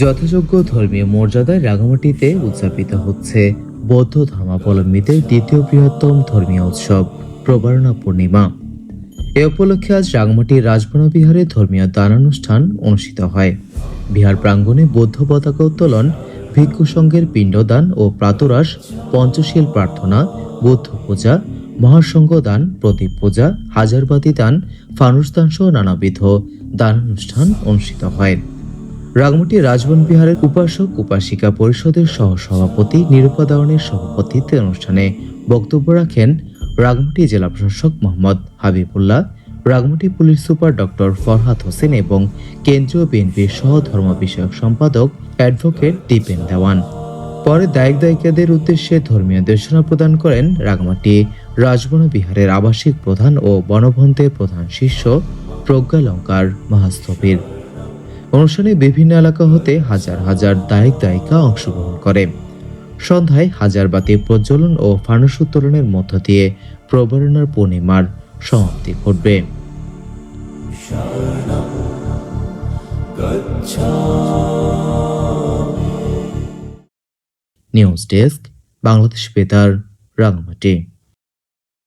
যথাযোগ্য ধর্মীয় মর্যাদায় রাঙামাটিতে উদযাপিত হচ্ছে বৌদ্ধ ধর্মাবলম্বীদের দ্বিতীয় বৃহত্তম ধর্মীয় উৎসব, প্রবারণা পূর্ণিমা। এ উপলক্ষে আজ রাঙামাটির রাজবনা বিহারে ধর্মীয় দানানুষ্ঠান অনুষ্ঠিত হয়। বিহার প্রাঙ্গণে বৌদ্ধ পতাকা উত্তোলন, ভিক্ষু সংঘের পিণ্ডদান ও প্রাতরাস পঞ্চশীল প্রার্থনা, বৌদ্ধ পূজা, মহাসংঘ দান, প্রদীপ পূজা, হাজারবাতি দান, ফানুস দান সহ নানাবিধ দানানুষ্ঠান অনুষ্ঠিত হয়। রাগমটি রাজবন বিহারের উপাসক, উপাসিকা পরিষদের সহ সভাপতি দাওয়ানের সভাপতিত্বে অনুষ্ঠানে বক্তব্য রাখেন রাগমটি জেলা প্রশাসক Mohammad Habibullah, Rangamati police super doctor Farhad Hossain এবং কেন্দ্রীয় বিএনপির সহ ধর্ম বিষয়ক সম্পাদক অ্যাডভোকেট দীপেন দেওয়ান। পরে দায়িক দায়িকাদের উদ্দেশ্যে ধর্মীয় দেশনা প্রদান করেন রাগমাটি রাজবন বিহারের আবাসিক প্রধান ও বনভন্তের প্রধান শিষ্য প্রজ্ঞালঙ্কার মাহাস্তবীর অনুষ্ঠানে বিভিন্ন এলাকা হতে হাজার হাজার দায়িক দায়িকা অংশগ্রহণ করে। সন্ধ্যায় হাজার বাতি প্রজ্বলন ও ফানুস উত্তোলনের মধ্য দিয়ে প্রবরণার পূর্ণিমার সমাপ্তি ঘটবে। নিউজ ডেস্ক, বাংলাদেশ বেতার রাঙামাটি